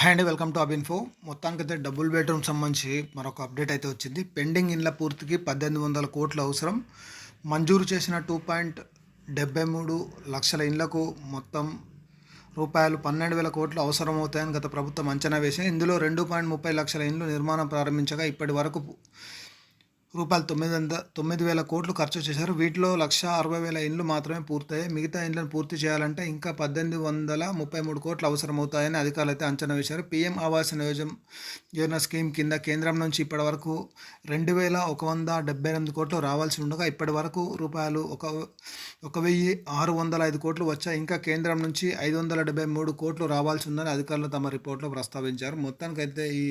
Hi అండి welcome to అబిన్ఫో మొత్తానికి అయితే డబుల్ బెడ్రూమ్ సంబంధించి మరొక అప్డేట్ అయితే వచ్చింది. పెండింగ్ ఇండ్ల పూర్తికి పద్దెనిమిది వందల కోట్లు అవసరం. మంజూరు చేసిన టూ పాయింట్ డెబ్బై మూడు లక్షల ఇండ్లకు మొత్తం రూపాయలు పన్నెండు వేల కోట్లు అవసరం అవుతాయని గత ప్రభుత్వం అంచనా వేసింది. ఇందులో రెండు పాయింట్ ముప్పై లక్షల ఇండ్లు నిర్మాణం ప్రారంభించగా ఇప్పటి వరకు రూపాయలు తొమ్మిది వంద తొమ్మిది వేల కోట్లు ఖర్చు చేశారు. వీటిలో లక్ష అరవై వేల ఇండ్లు మాత్రమే పూర్తయ్యాయి. మిగతా ఇండ్లను పూర్తి చేయాలంటే ఇంకా పద్దెనిమిది వందల ముప్పై మూడు కోట్లు అవసరమవుతాయని అధికారులు అయితే అంచనా వేశారు. పీఎం ఆవాస్ నియోజన యోజన స్కీమ్ కింద కేంద్రం నుంచి ఇప్పటి వరకు రెండు వేల ఒక వంద డెబ్బై ఎనిమిది కోట్లు రావాల్సి ఉండగా ఇప్పటి వరకు రూపాయలు ఒక ఒక వెయ్యి ఆరు వందల ఐదు కోట్లు వచ్చాయి. ఇంకా కేంద్రం నుంచి ఐదు వందల డెబ్బై మూడు కోట్లు రావాల్సి ఉందని అధికారులు తమ రిపోర్ట్లో ప్రస్తావించారు. మొత్తానికైతే ఈ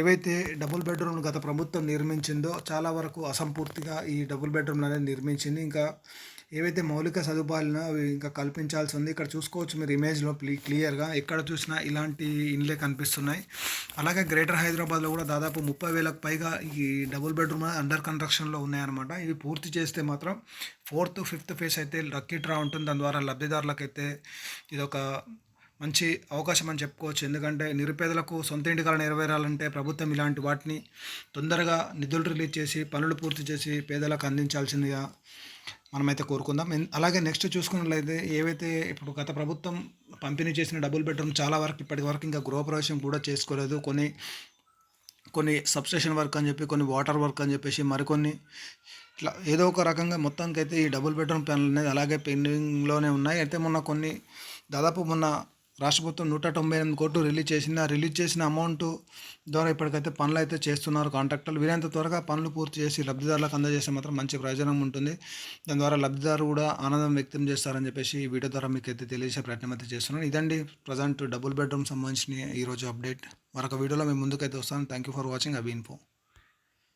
ఏవైతే డబుల్ బెడ్రూమ్ గత ప్రభుత్వం నిర్మించిందో ఉందో చాలా వరకు అసంపూర్తిగా ఈ డబుల్ బెడ్రూమ్లు అనేది నిర్మించింది. ఇంకా ఏవైతే మౌలిక సదుపాయాలను అవి ఇంకా కల్పించాల్సి ఉంది. ఇక్కడ చూసుకోవచ్చు మీరు ఇమేజ్లో క్లియర్గా ఎక్కడ చూసినా ఇలాంటి ఇండ్లే కనిపిస్తున్నాయి. అలాగే గ్రేటర్ హైదరాబాద్లో కూడా దాదాపు ముప్పై వేలకు పైగా ఈ డబుల్ బెడ్రూమ్ అండర్ కన్స్ట్రక్షన్లో ఉన్నాయన్నమాట. ఇవి పూర్తి చేస్తే మాత్రం ఫోర్త్ ఫిఫ్త్ ఫేస్ అయితే లక్కీ డ్రా ఉంటుంది. దాని ద్వారా లబ్ధిదారులకైతే ఇది ఒక మంచి అవకాశం అని చెప్పుకోవచ్చు. ఎందుకంటే నిరుపేదలకు సొంత ఇంటి కళ నెరవేరాలంటే ప్రభుత్వం ఇలాంటి వాటిని తొందరగా నిధులు రిలీజ్ చేసి పనులు పూర్తి చేసి పేదలకు అందించాల్సిందిగా మనమైతే కోరుకుందాం. అలాగే నెక్స్ట్ చూసుకున్నట్లయితే ఏవైతే ఇప్పుడు గత ప్రభుత్వం పంపిణీ చేసిన డబుల్ బెడ్రూమ్ చాలా వరకు ఇప్పటి వరకు ఇంకా గృహప్రవేశం కూడా చేసుకోలేదు. కొన్ని కొన్ని సబ్స్టేషన్ వర్క్ అని చెప్పి కొన్ని వాటర్ వర్క్ అని చెప్పేసి మరికొన్ని ఇట్లా ఏదో ఒక రకంగా మొత్తానికైతే ఈ డబుల్ బెడ్రూమ్ పనులు అనేది అలాగే పెండింగ్లోనే ఉన్నాయి. అయితే మొన్న కొన్ని దాదాపు మొన్న రాష్ట్ర ప్రభుత్వం నూట తొంభై ఎనిమిది కోట్లు రిలీజ్ చేసింది. ఆ రిలీజ్ చేసిన అమౌంట్ ద్వారా ఇప్పటికైతే పనులు అయితే చేస్తున్నారు కాంట్రాక్టర్లు. వీరంత త్వరగా పనులు పూర్తి చేసి లబ్ధిదారులకు అందజేస్తే మాత్రం మంచి ప్రయోజనం ఉంటుంది. దాని ద్వారా లబ్ధిదారు కూడా ఆనందం వ్యక్తం చేస్తారని చెప్పేసి ఈ వీడియో ద్వారా మీకు అయితే తెలియజేసే ప్రయత్నం అయితే చేస్తున్నాను. ఇదండి ప్రజెంట్ డబుల్ బెడ్రూమ్ సంబంధించిన ఈరోజు అప్డేట్. మరొక వీడియోలో మేము ముందుకైతే వస్తాను. Thank you for watching Abhi info